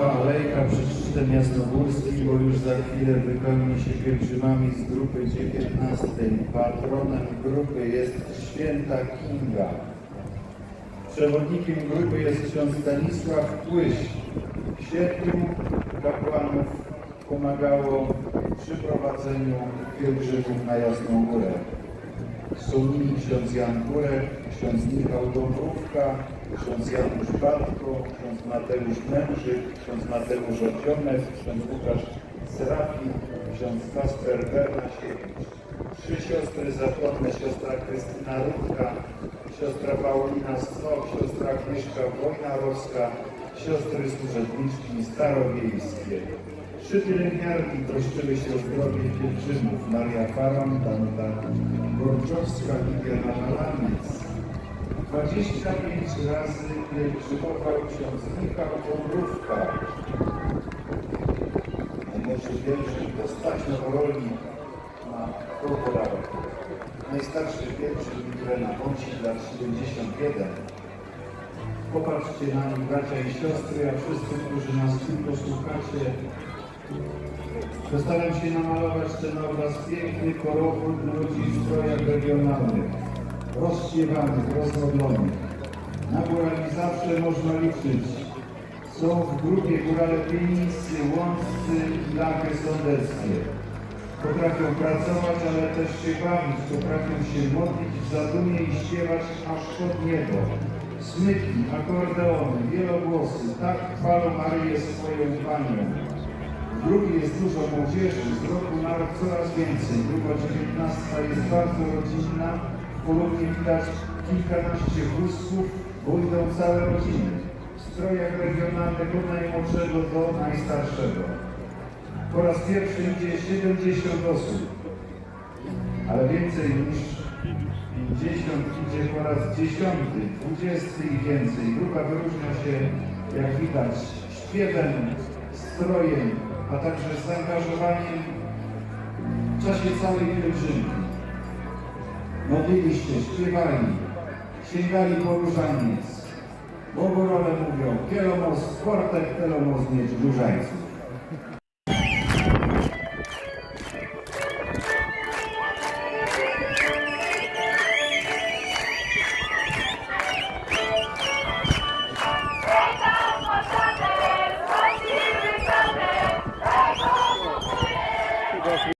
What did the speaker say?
Alejka przy szczytem jasnogórskim, bo już za chwilę wypełni się pielgrzymami z grupy 19. Patronem grupy jest święta Kinga. Przewodnikiem grupy jest ksiądz Stanisław Płyś. Siedmiu kapłanów pomagało przy prowadzeniu pielgrzymów na Jasną Górę. Są nimi ksiądz Jan Kurek, ksiądz Michał Dąbrówka, ksiądz Janusz Batko, ksiądz Mateusz Mężyk, ksiądz Mateusz Odiomek, ksiądz Łukasz Serafin, ksiądz Kasper Bernasiewicz. Trzy siostry zakonne, siostra Krystyna Rudka, siostra Paulina Stok, siostra Agnieszka Wojnarowska, siostry służebniczki starowiejskie. Trzy pielęgniarki troszczyły się o zdrowie pielgrzymów. Maria Faron, Danuta Gorczowska, Lidia Nawalaniec. 25 razy pielgrzymował ksiądz Michał Dąbrówka. Najmłodszy pielgrzym to Staś Noworolnik ma około. Najstarszy pielgrzym Mitrena Bąsik, lat 71. Popatrzcie na nich bracia i siostry, a wszyscy, którzy nas tylko słuchacie, Postaram się namalować ten obraz piękny, korowód ludzi w strojach regionalnych, rozśpiewanych, rozmodlonych. Na górali zawsze można liczyć. Są w grupie górale pienińscy, łąccy i lachy sądeckie. Potrafią pracować, ale też się bawić, potrafią się modlić w zadumie i śpiewać aż pod niebo. Smyki, akordeony, wielogłosy, tak chwalą Maryję swoją Panią. Grupie jest dużo młodzieży, z roku na rok coraz więcej. Grupa 19 jest bardzo rodzinna. Kolumnie widać kilkanaście wózków, bo idą całe rodziny. W strojach regionalnych od najmłodszego do najstarszego. Po raz pierwszy idzie 70 osób, ale więcej niż 50 idzie po raz 10, 20 i więcej. Grupa wyróżnia się, jak widać, śpiewem, strojem, a także zaangażowaniem w czasie całej pielgrzymki. Modlili się, śpiewali, sięgali po różaniec. Bogorole mówią, kielomos, portek, telomos mieć różańców.